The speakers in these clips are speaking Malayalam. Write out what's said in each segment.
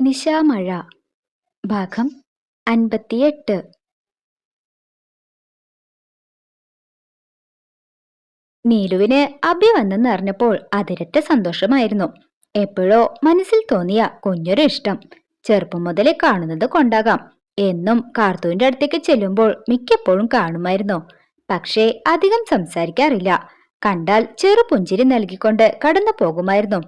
നിശാമഴ ഭാഗം അൻപത്തിയെട്ട്. നീലുവിന് അഭി വന്നെന്ന് അറിഞ്ഞപ്പോൾ അതിരറ്റ സന്തോഷമായിരുന്നു. എപ്പോഴോ മനസ്സിൽ തോന്നിയ കുഞ്ഞൊരു ഇഷ്ടം. ചെറുപ്പം മുതലേ കാണുന്നത് കൊണ്ടാകാം. എന്നും കാർത്തൂവിന്റെ അടുത്തേക്ക് ചെല്ലുമ്പോൾ മിക്കപ്പോഴും കാണുമായിരുന്നു. പക്ഷേ അധികം സംസാരിക്കാറില്ല. കണ്ടാൽ ചെറു പുഞ്ചിരി നൽകിക്കൊണ്ട് കടന്നു പോകുമായിരുന്നു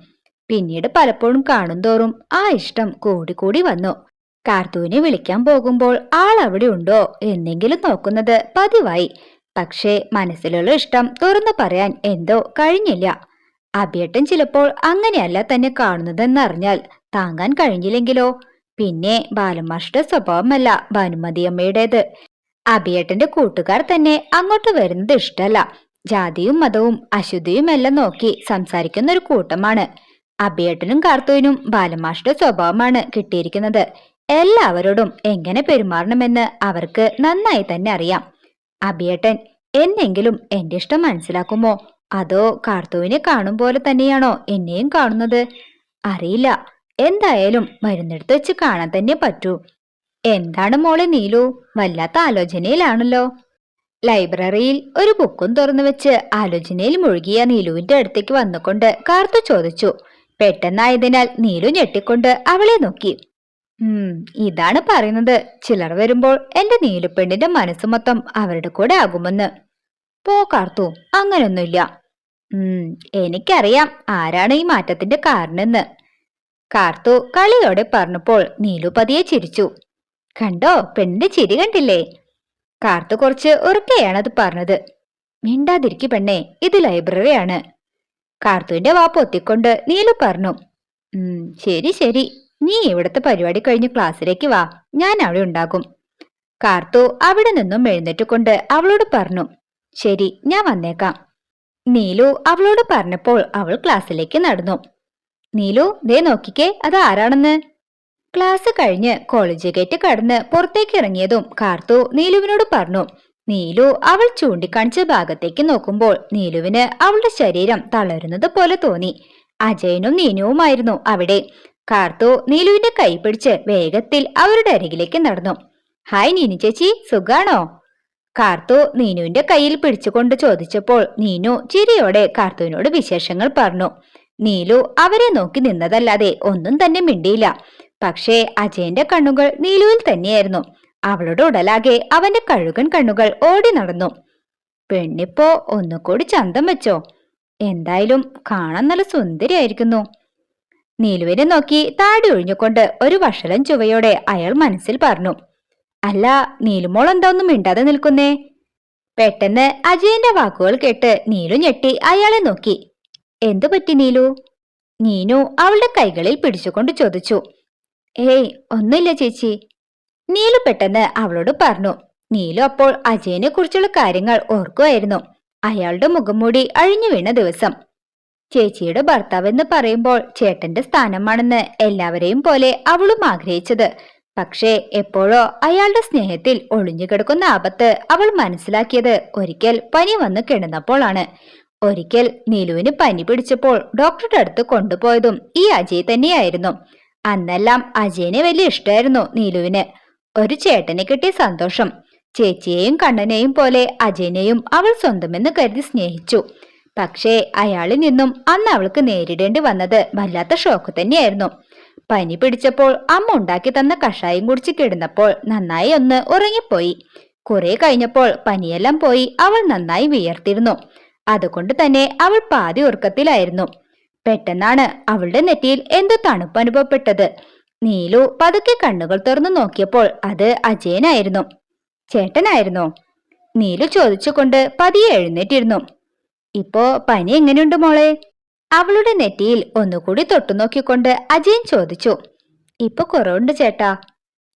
പിന്നീട് പലപ്പോഴും കാണുന്തോറും ആ ഇഷ്ടം കൂടിക്കൂടി വന്നു. കാർത്തൂനെ വിളിക്കാൻ പോകുമ്പോൾ ആൾ അവിടെ ഉണ്ടോ എന്നെങ്കിലും നോക്കുന്നത് പതിവായി. പക്ഷേ മനസ്സിലുള്ള ഇഷ്ടം തുറന്നു പറയാൻ എന്തോ കഴിഞ്ഞില്ല. അബിയേട്ടൻ ചിലപ്പോൾ അങ്ങനെയല്ല തന്നെ കാണുന്നതെന്നറിഞ്ഞാൽ താങ്ങാൻ കഴിഞ്ഞില്ലെങ്കിലോ? പിന്നെ ബാലമാഷ്ട സ്വഭാവമല്ല ഭാനുമതിയമ്മയുടേത് അഭിയേട്ടന്റെ കൂട്ടുകാർ തന്നെ അങ്ങോട്ട് വരുന്നത് ഇഷ്ടമല്ല. ജാതിയും മതവും അശുദ്ധിയുമെല്ലാം നോക്കി സംസാരിക്കുന്ന ഒരു കൂട്ടമാണ്. അഭിയേട്ടനും കാർത്തൂനും ബാലമാഷിന്റെ സ്വഭാവമാണ് കിട്ടിയിരിക്കുന്നത്. എല്ലാവരോടും എങ്ങനെ പെരുമാറണമെന്ന് അവർക്ക് നന്നായി തന്നെ അറിയാം. അബിയേട്ടൻ എന്നെങ്കിലും എന്റെ ഇഷ്ടം മനസ്സിലാക്കുമോ? അതോ കാർത്തൂവിനെ കാണും പോലെ തന്നെയാണോ എന്നെയും കാണുന്നത്? അറിയില്ല. എന്തായാലും മരുന്നെടുത്ത് വെച്ച് കാണാൻ തന്നെ പറ്റൂ. എന്താണ് മോളെ നീലു? വല്ലാത്ത ആലോചനയിലാണല്ലോ. ലൈബ്രറിയിൽ ഒരു ബുക്കും തുറന്നു വെച്ച് ആലോചനയിൽ മുഴുകിയ നീലുവിന്റെ അടുത്തേക്ക് വന്നുകൊണ്ട് കാർത്തു ചോദിച്ചു പെട്ടെന്നായതിനാൽ നീലു ഞെട്ടിക്കൊണ്ട് അവളെ നോക്കി. ഉം ഇതാണ് പറയുന്നത്. ചിലർ വരുമ്പോൾ എന്റെ നീലുപെണ്ണിന്റെ മനസ്സ് മൊത്തം അവരുടെ കൂടെ ആകുമെന്ന്. പോ കാർത്തു അങ്ങനൊന്നുമില്ല. ഉം എനിക്കറിയാം ആരാണ് ഈ മാറ്റത്തിന്റെ കാരണമെന്ന് കാർത്തു കളിയോടെ പറഞ്ഞപ്പോൾ നീലു പതിയെ ചിരിച്ചു. കണ്ടോ പെണ്ണിന്റെ ചിരി കണ്ടില്ലേ? കാർത്തു കുറച്ച് ഉറക്കെയാണ് അത് പറഞ്ഞത്. മിണ്ടാതിരിക്കു പെണ്ണേ ഇത് ലൈബ്രറിയാണ്. കാർത്തുവിന്റെ വാ പൊത്തിക്കൊണ്ട് നീലു പറഞ്ഞു ശരി ശരി. നീ ഇവിടുത്തെ പരിപാടി കഴിഞ്ഞ് ക്ലാസ്സിലേക്ക് വാ. ഞാൻ അവിടെ ഉണ്ടാകും. കാർത്തു അവിടെ നിന്നും എഴുന്നേറ്റ് കൊണ്ട് അവളോട് പറഞ്ഞു ശരി ഞാൻ വന്നേക്കാം. നീലു അവളോട് പറഞ്ഞപ്പോൾ അവൾ ക്ലാസ്സിലേക്ക് നടന്നു. നീലു ദേ നോക്കിക്കേ അത് ആരാണെന്ന്? ക്ലാസ് കഴിഞ്ഞ് കോളേജ് ഗേറ്റ് കടന്ന് പുറത്തേക്ക് ഇറങ്ങിയതും കാർത്തു നീലുവിനോട് പറഞ്ഞു നീലു അവൾ ചൂണ്ടിക്കാണിച്ച ഭാഗത്തേക്ക് നോക്കുമ്പോൾ നീലുവിന് അവളുടെ ശരീരം തളരുന്നത് പോലെ തോന്നി. അജയനും നീനുവുമായിരുന്നു അവിടെ. കാർത്തു നീലുവിന്റെ കൈ പിടിച്ച് വേഗത്തിൽ അവരുടെ അരികിലേക്ക് നടന്നു. ഹായ് നീനു ചേച്ചി സുഖാണോ? കാർത്തു നീനുവിന്റെ കയ്യിൽ പിടിച്ചുകൊണ്ട് ചോദിച്ചപ്പോൾ നീനു ചിരിയോടെ കാർത്തുവിനോട് വിശേഷങ്ങൾ പറഞ്ഞു. നീലു അവരെ നോക്കി നിന്നതല്ലാതെ ഒന്നും തന്നെ മിണ്ടിയില്ല. പക്ഷേ അജയന്റെ കണ്ണുകൾ നീലുവിൽ തന്നെയായിരുന്നു. അവളുടെ ഉടലാകെ അവന്റെ കഴുകൻ കണ്ണുകൾ ഓടി നടന്നു. പെണ്ണിപ്പോ ഒന്നുകൂടി ചന്തം വെച്ചോ. എന്തായാലും കാണാൻ നല്ല സുന്ദരിയായിരിക്കുന്നു. നീലുവിനെ നോക്കി താടി ഒഴിഞ്ഞുകൊണ്ട് ഒരു വഷളം ചുവയോടെ അയാൾ മനസ്സിൽ പറഞ്ഞു അല്ല നീലുമോൾ എന്താ ഒന്നും മിണ്ടാതെ നിൽക്കുന്നേ? പെട്ടെന്ന് അജയന്റെ വാക്കുകൾ കേട്ട് നീലു ഞെട്ടി അയാളെ നോക്കി. എന്തു പറ്റി നീലു? നീനു അവളുടെ കൈകളിൽ പിടിച്ചുകൊണ്ട് ചോദിച്ചു. ഏയ് ഒന്നുമില്ല ചേച്ചി. നീലു പെട്ടെന്ന് അവളോട് പറഞ്ഞു നീലു അപ്പോൾ അജയനെ കുറിച്ചുള്ള കാര്യങ്ങൾ ഓർക്കുമായിരുന്നു അയാളുടെ മുഖംമൂടി അഴിഞ്ഞു വീണ ദിവസം. ചേച്ചിയുടെ ഭർത്താവെന്ന് പറയുമ്പോൾ ചേട്ടന്റെ സ്ഥാനമാണെന്ന് എല്ലാവരെയും പോലെ അവളും ആഗ്രഹിച്ചത്. പക്ഷേ എപ്പോഴോ അയാളുടെ സ്നേഹത്തിൽ ഒളിഞ്ഞുകിടക്കുന്ന ആപത്ത് അവൾ മനസ്സിലാക്കിയത് ഒരിക്കൽ പനി വന്ന് കിടന്നപ്പോഴാണ്. ഒരിക്കൽ നീലുവിന് പനി പിടിച്ചപ്പോൾ ഡോക്ടറുടെ അടുത്ത് കൊണ്ടുപോയതും ഈ അജയ് തന്നെയായിരുന്നു. അന്നെല്ലാം അജയനെ വലിയ ഇഷ്ടമായിരുന്നു നീലുവിന്. ഒരു ചേട്ടനെ കിട്ടിയ സന്തോഷം. ചേച്ചിയെയും കണ്ണനെയും പോലെ അജയനെയും അവൾ സ്വന്തമെന്ന് കരുതി സ്നേഹിച്ചു. പക്ഷേ അയാളിൽ നിന്നും അന്ന് അവൾക്ക് നേരിടേണ്ടി വന്നത് വല്ലാത്ത ഷോക്ക് തന്നെയായിരുന്നു. പനി പിടിച്ചപ്പോൾ അമ്മ ഉണ്ടാക്കി തന്ന കഷായം കുടിച്ച് കിടന്നപ്പോൾ നന്നായി ഒന്ന് ഉറങ്ങിപ്പോയി. കുറെ കഴിഞ്ഞപ്പോൾ പനിയെല്ലാം പോയി അവൾ നന്നായി വിയർത്തിരുന്നു. അതുകൊണ്ട് തന്നെ അവൾ പാതി ഉറക്കത്തിലായിരുന്നു. പെട്ടെന്നാണ് അവളുടെ നെറ്റിയിൽ എന്തോ തണുപ്പ് അനുഭവപ്പെട്ടത്. നീലു പതുക്കെ കണ്ണുകൾ തുറന്നു നോക്കിയപ്പോൾ അത് അജയനായിരുന്നു. ചേട്ടനായിരുന്നു. നീലു ചോദിച്ചുകൊണ്ട് പതിയെ എഴുന്നേറ്റിരുന്നു. ഇപ്പോ പനി എങ്ങനെയുണ്ട് മോളെ? അവളുടെ നെറ്റിയിൽ ഒന്നുകൂടി തൊട്ടു നോക്കിക്കൊണ്ട് അജയൻ ചോദിച്ചു. ഇപ്പൊ കുറവുണ്ട് ചേട്ടാ.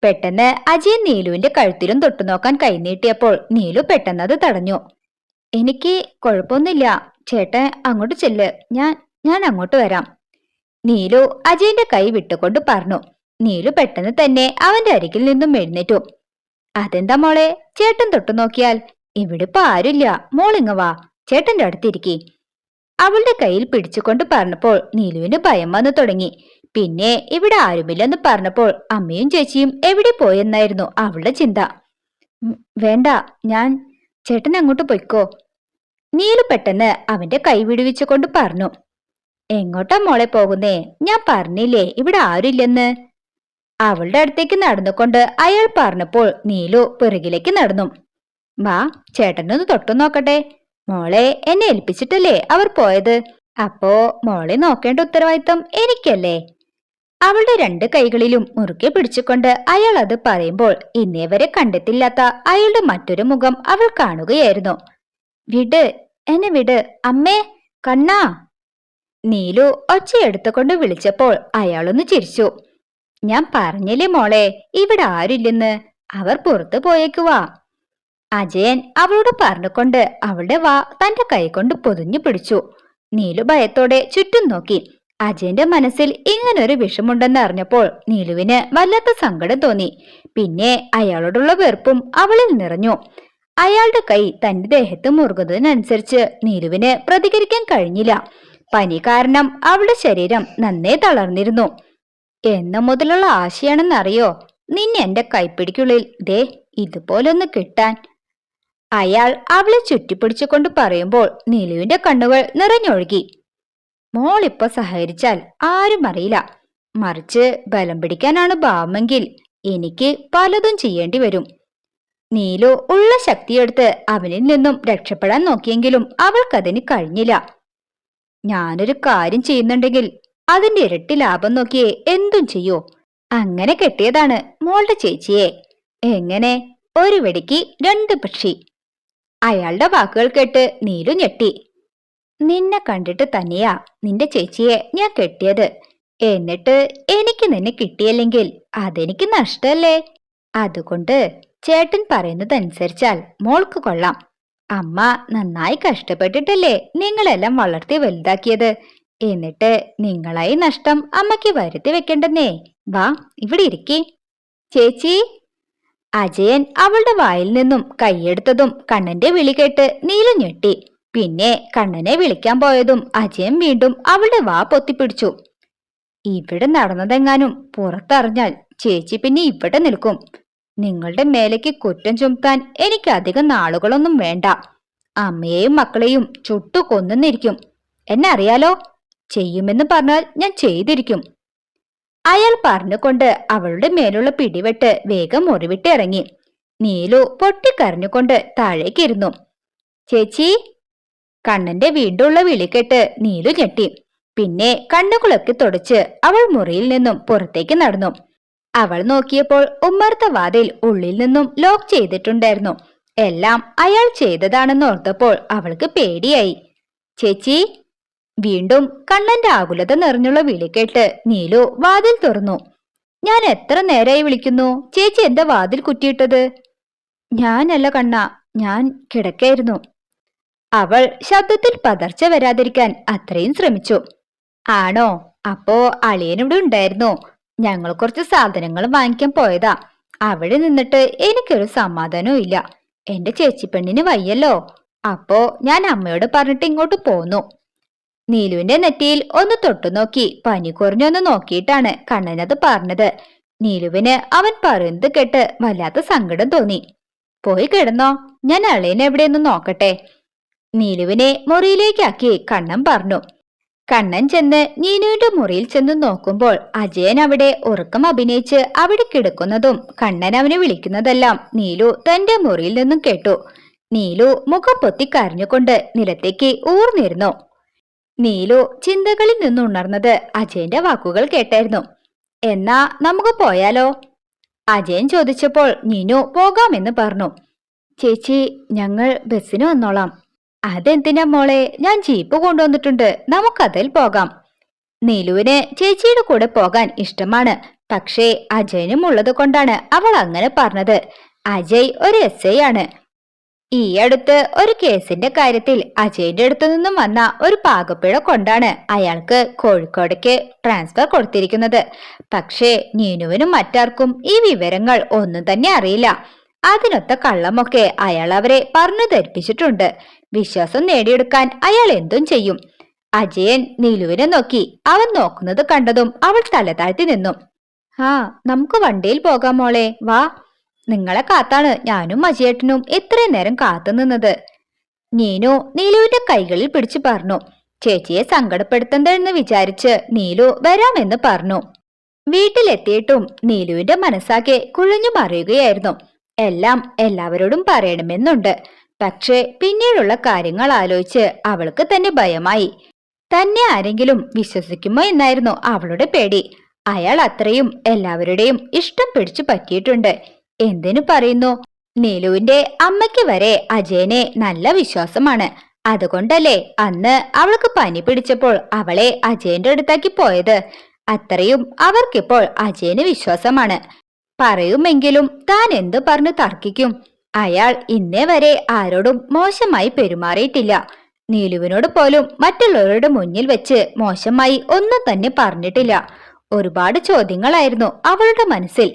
പെട്ടെന്ന് അജയൻ നീലുവിന്റെ കഴുത്തിലും തൊട്ടു നോക്കാൻ കൈനീട്ടിയപ്പോൾ നീലു പെട്ടെന്ന് അത് തടഞ്ഞു. എനിക്ക് കുഴപ്പമൊന്നുമില്ല. ചേട്ടൻ അങ്ങോട്ട് ചെല്ല്. ഞാൻ ഞാൻ അങ്ങോട്ട് വരാം. നീലു അജയന്റെ കൈ വിട്ടുകൊണ്ട് പറഞ്ഞു. നീലു പെട്ടെന്ന് തന്നെ അവന്റെ അരികിൽ നിന്നും എഴുന്നേറ്റു. അതെന്താ മോളെ? ചേട്ടൻ തൊട്ടു നോക്കിയാൽ ഇവിടെ ഇപ്പൊ ആരുമില്ല. മോളിങ്ങ വാ. ചേട്ടന്റെ അടുത്തിരിക്കി. അവളുടെ കയ്യിൽ പിടിച്ചുകൊണ്ട് പറഞ്ഞപ്പോൾ നീലുവിന് ഭയം വന്നു തുടങ്ങി. പിന്നെ ഇവിടെ ആരുമില്ലെന്ന് പറഞ്ഞപ്പോൾ അമ്മയും ചേച്ചിയും എവിടെ പോയെന്നായിരുന്നു അവളുടെ ചിന്ത. വേണ്ട. ഞാൻ ചേട്ടൻ അങ്ങോട്ട് പൊയ്ക്കോ. നീലു പെട്ടെന്ന് അവന്റെ കൈ വിടുവിച്ചുകൊണ്ട് പറഞ്ഞു. എങ്ങോട്ടാ മോളെ പോകുന്നേ? ഞാൻ പറഞ്ഞില്ലേ ഇവിടെ ആരുമില്ലെന്ന്? അവളുടെ അടുത്തേക്ക് നടന്നുകൊണ്ട് അയാൾ പറഞ്ഞപ്പോൾ നീലു പിറകിലേക്ക് നടന്നു. വാ ചേട്ടനൊന്ന് തൊട്ടു നോക്കട്ടെ. മോളെ എന്നെ ഏൽപ്പിച്ചിട്ടല്ലേ അവർ പോയത്? അപ്പോ മോളെ നോക്കേണ്ട ഉത്തരവാദിത്തം എനിക്കല്ലേ? അവളുടെ രണ്ട് കൈകളിലും മുറുകെ പിടിച്ചുകൊണ്ട് അയാൾ അത് പറയുമ്പോൾ ഇന്നേ വരെ കണ്ടെത്തില്ലാത്ത അയാളുടെ മറ്റൊരു മുഖം അവൾ കാണുകയായിരുന്നു. വിട് എന്നെ വിട് അമ്മേ കണ്ണാ. നീലു ഒച്ചയെടുത്തുകൊണ്ട് വിളിച്ചപ്പോൾ അയാളൊന്ന് ചിരിച്ചു. ഞാൻ പറഞ്ഞില്ലേ മോളെ ഇവിടെ ആരില്ലെന്ന് അവർ പുറത്തു പോയേക്കുവാ. അജയൻ അവളോട് പറഞ്ഞുകൊണ്ട് അവളുടെ വാ തന്റെ കൈകൊണ്ട് പൊതിഞ്ഞു പിടിച്ചു. നീലു ഭയത്തോടെ ചുറ്റും നോക്കി. അജയന്റെ മനസ്സിൽ ഇങ്ങനൊരു വിഷമുണ്ടെന്ന് അറിഞ്ഞപ്പോൾ നീലുവിന് വല്ലാത്ത സങ്കടം തോന്നി. പിന്നെ അയാളോടുള്ള വെറുപ്പും അവളിൽ നിറഞ്ഞു. അയാളുടെ കൈ തന്റെ ദേഹത്ത് മുറുകുന്നതിനനുസരിച്ച് നീലുവിന് പ്രതികരിക്കാൻ കഴിഞ്ഞില്ല. പനി കാരണം അവളുടെ ശരീരം നന്നേ തളർന്നിരുന്നു. എന്നു മുതലുള്ള ആശയാണെന്നറിയോ? നിന്നെ എന്റെ കൈപ്പിടിക്കുള്ളിൽ. ദേ ഇതുപോലൊന്ന് കിട്ടാൻ. അയാൾ അവളെ ചുറ്റിപ്പിടിച്ചുകൊണ്ട് പറയുമ്പോൾ നിലുവിന്റെ കണ്ണുകൾ നിറഞ്ഞൊഴുകി. മോളിപ്പോ സഹകരിച്ചാൽ ആരും അറിയില്ല. മറിച്ച് ബലം പിടിക്കാനാണ് ഭാവമെങ്കിൽ എനിക്ക് പലതും ചെയ്യേണ്ടി വരും. നീലു ഉള്ള ശക്തിയെടുത്ത് അവനിൽ നിന്നും രക്ഷപ്പെടാൻ നോക്കിയെങ്കിലും അവൾക്കതിന് കഴിഞ്ഞില്ല. ഞാനൊരു കാര്യം ചെയ്യുന്നുണ്ടെങ്കിൽ അതിന്റെ ഇരട്ടി ലാഭം നോക്കിയേ എന്തും ചെയ്യൂ. അങ്ങനെ കെട്ടിയതാണ് മോളുടെ ചേച്ചിയെ. എങ്ങനെ? ഒരു വെടിക്ക് രണ്ട് പക്ഷി. അയാളുടെ വാക്കുകൾ കേട്ട് നീലു ഞെട്ടി. നിന്നെ കണ്ടിട്ട് തന്നെയാ നിന്റെ ചേച്ചിയെ ഞാൻ കെട്ടിയത്. എന്നിട്ട് എനിക്ക് നിന്നെ കിട്ടിയില്ലെങ്കിൽ അതെനിക്ക് നഷ്ടല്ലേ? അതുകൊണ്ട് ചേട്ടൻ പറയുന്നതനുസരിച്ചാൽ മോൾക്ക് കൊള്ളാം. അമ്മ നന്നായി കഷ്ടപ്പെട്ടിട്ടല്ലേ നിങ്ങളെല്ലാം വളർത്തി വലുതാക്കിയത്. എന്നിട്ട് നിങ്ങളായി നഷ്ടം അമ്മയ്ക്ക് വരുത്തി വെക്കണ്ടെന്നേ. വാ ഇവിടെ ഇരിക്കേ. ചേച്ചി. അജയൻ അവളുടെ വായിൽ നിന്നും കൈയെടുത്തതും കണ്ണന്റെ വിളി കേട്ട് നീല ഞെട്ടി. പിന്നെ കണ്ണനെ വിളിക്കാൻ പോയതും അജയൻ വീണ്ടും അവളുടെ വാ പൊത്തിപ്പിടിച്ചു. ഇവിടെ നടന്നതെങ്ങാനും പുറത്തറിഞ്ഞാൽ ചേച്ചി പിന്നെ ഇവിടെ നിൽക്കും. നിങ്ങളുടെ മേലേക്ക് കുറ്റം ചുമത്താൻ എനിക്ക് അധികം നാളുകളൊന്നും വേണ്ട. അമ്മയെയും മക്കളെയും ചുട്ടു കൊന്നുന്നിരിക്കും എന്നെ അറിയാലോ? ചെയ്യുമെന്ന് പറഞ്ഞാൽ ഞാൻ ചെയ്തിരിക്കും. അയാൾ പറഞ്ഞുകൊണ്ട് അവളുടെ മേലുള്ള പിടിവെട്ട് വേഗം മുറിവിട്ട് ഇറങ്ങി. നീലു പൊട്ടിക്കരഞ്ഞുകൊണ്ട് താഴേക്കിരുന്നു ചേച്ചി കണ്ണന്റെ വീണ്ടുള്ള വിളികെട്ട് നീലു ഞെട്ടി. പിന്നെ കണ്ണുകളൊക്കെ തുടച്ച് അവൾ മുറിയിൽ നിന്നും പുറത്തേക്ക് നടന്നു. അവൾ നോക്കിയപ്പോൾ ഉമ്മർത്ത വാതിൽ ഉള്ളിൽ നിന്നും ലോക്ക് ചെയ്തിട്ടുണ്ടായിരുന്നു. എല്ലാം അയാൾ ചെയ്തതാണെന്ന് ഓർത്തപ്പോൾ അവൾക്ക് പേടിയായി. ചേച്ചി വീണ്ടും കണ്ണന്റെ ആകുലത നിറഞ്ഞുള്ള വിളി കേട്ട് നീലു വാതിൽ തുറന്നു. ഞാൻ എത്ര നേരായി വിളിക്കുന്നു? ചേച്ചി എന്താ വാതിൽ കുറ്റിയിട്ടത്? ഞാനല്ല കണ്ണ ഞാൻ കിടക്കായിരുന്നു. അവൾ ശബ്ദത്തിൽ പതർച്ച വരാതിരിക്കാൻ അത്രയും ശ്രമിച്ചു. ആണോ? അപ്പോ അളിയനിവിടെ ഉണ്ടായിരുന്നു. ഞങ്ങൾ കുറച്ച് സാധനങ്ങൾ വാങ്ങിക്കാൻ പോയതാ. അവിടെ നിന്നിട്ട് എനിക്കൊരു സമാധാനവും ഇല്ല. എന്റെ ചേച്ചിപ്പെണ്ണിന് വയ്യല്ലോ. അപ്പോ ഞാൻ അമ്മയോട് പറഞ്ഞിട്ട് ഇങ്ങോട്ട് പോന്നു. നീലുവിന്റെ നെറ്റിയിൽ ഒന്ന് തൊട്ടു നോക്കി. പനി കുറഞ്ഞൊന്ന് നോക്കിയിട്ടാണ് കണ്ണനത് പറഞ്ഞത് നീലുവിന് അവൻ പറയുന്നത് കേട്ട് വല്ലാത്ത സങ്കടം തോന്നി. പോയി കിടന്നോ. ഞാൻ അളിയനെ എവിടെയൊന്ന് നോക്കട്ടെ. നീലുവിനെ മുറിയിലേക്കാക്കി കണ്ണൻ പറഞ്ഞു. കണ്ണൻ ചെന്ന് നീനുവിന്റെ മുറിയിൽ ചെന്ന് നോക്കുമ്പോൾ അജയൻ അവിടെ ഉറക്കം അഭിനയിച്ച് അവിടെ കിടക്കുന്നതും കണ്ണൻ അവനെ വിളിക്കുന്നതെല്ലാം നീലു തന്റെ മുറിയിൽ നിന്നും കേട്ടു. നീലു മുഖം പൊത്തി കരഞ്ഞുകൊണ്ട് നിലത്തേക്ക് ഊർന്നിരുന്നു. നീലു ചിന്തകളിൽ നിന്നുണർന്നത് അജയന്റെ വാക്കുകൾ കേട്ടായിരുന്നു. എന്നാ നമുക്ക് പോയാലോ? അജയൻ ചോദിച്ചപ്പോൾ നീനു പോകാമെന്ന് പറഞ്ഞു. ചേച്ചി ഞങ്ങൾ ബസ്സിന് വന്നോളാം. അതെന്തിനാ മോളെ? ഞാൻ ജീപ്പ് കൊണ്ടുവന്നിട്ടുണ്ട്. നമുക്കതിൽ പോകാം. നീലുവിന് ചേച്ചിയുടെ കൂടെ പോകാൻ ഇഷ്ടമാണ്. പക്ഷേ അജയനും ഉള്ളത് കൊണ്ടാണ് അവൾ അങ്ങനെ പറഞ്ഞത്. അജയ് ഒരു എസ് ഐ ആണ്. ഈ അടുത്ത് ഒരു കേസിന്റെ കാര്യത്തിൽ അജയന്റെ അടുത്തു നിന്നും വന്ന ഒരു പാകപ്പിഴ കൊണ്ടാണ് അയാൾക്ക് കോഴിക്കോടേക്ക് ട്രാൻസ്ഫർ കൊടുത്തിരിക്കുന്നത്. പക്ഷേ നീനുവിനും മറ്റാർക്കും ഈ വിവരങ്ങൾ ഒന്നും തന്നെ അറിയില്ല. അതിനൊത്ത കള്ളമൊക്കെ അയാൾ അവരെ പറഞ്ഞു ധരിപ്പിച്ചിട്ടുണ്ട്. വിശ്വാസം നേടിയെടുക്കാൻ അയാൾ എന്തും ചെയ്യും. അജയൻ നീലുവിനെ നോക്കി അവൻ നോക്കുന്നത് കണ്ടതും അവൾ തല താഴ്ത്തി നിന്നു. ആ നമുക്ക് വണ്ടിയിൽ പോകാം മോളെ. വാ. നിങ്ങളെ കാത്താണ് ഞാനും മജിയേട്ടനും ഇത്രയും നേരം കാത്തു നിന്നത്. നീനു നീലുവിന്റെ കൈകളിൽ പിടിച്ചു പറഞ്ഞു. ചേച്ചിയെ സങ്കടപ്പെടുത്തണ്ടെന്ന് വിചാരിച്ച് നീലു വരാമെന്ന് പറഞ്ഞു. വീട്ടിലെത്തിയിട്ടും നീലുവിന്റെ മനസ്സാകെ കുഴഞ്ഞു മറിയുകയായിരുന്നു. എല്ലാം എല്ലാവരോടും പറയണമെന്നുണ്ട്. പക്ഷേ പിന്നീടുള്ള കാര്യങ്ങൾ ആലോചിച്ച് അവൾക്ക് തന്നെ ഭയമായി. തന്നെ ആരെങ്കിലും വിശ്വസിക്കുമോ എന്നായിരുന്നു അവളുടെ പേടി. അയാൾ അത്രയും എല്ലാവരുടെയും ഇഷ്ടം പിടിച്ചു പറ്റിയിട്ടുണ്ട്. എന്തിനു പറയുന്നു? നീലുവിന്റെ അമ്മയ്ക്ക് വരെ അജയനെ നല്ല വിശ്വാസമാണ്. അതുകൊണ്ടല്ലേ അന്ന് അവൾക്ക് പനി പിടിച്ചപ്പോൾ അവളെ അജയന്റെ അടുത്താക്കി പോയത്. അത്രയും അവർക്കിപ്പോൾ അജയന് വിശ്വാസമാണ്. പറയുമെങ്കിലും താൻ എന്തു പറഞ്ഞു തർക്കിക്കും? അയാൾ ഇന്നേ വരെ ആരോടും മോശമായി പെരുമാറിയിട്ടില്ല. നീലുവിനോട് പോലും മറ്റുള്ളവരുടെ മുന്നിൽ വെച്ച് മോശമായി ഒന്നും തന്നെ പറഞ്ഞിട്ടില്ല. ഒരുപാട് ചോദ്യങ്ങളായിരുന്നു അവളുടെ മനസ്സിൽ.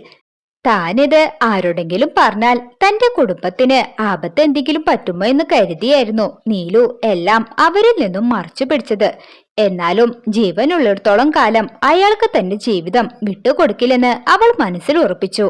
താനിത് ആരോടെങ്കിലും പറഞ്ഞാൽ തന്റെ കുടുംബത്തിന് ആപത്ത് എന്തെങ്കിലും പറ്റുമോ എന്ന് കരുതിയായിരുന്നു നീലു എല്ലാം അവരിൽ നിന്നും മറച്ചു പിടിച്ചത്. എന്നാലും ജീവനുള്ളിടത്തോളം കാലം അയാൾക്ക് തന്റെ ജീവിതം വിട്ടുകൊടുക്കില്ലെന്ന് അവൾ മനസ്സിൽ ഉറപ്പിച്ചു.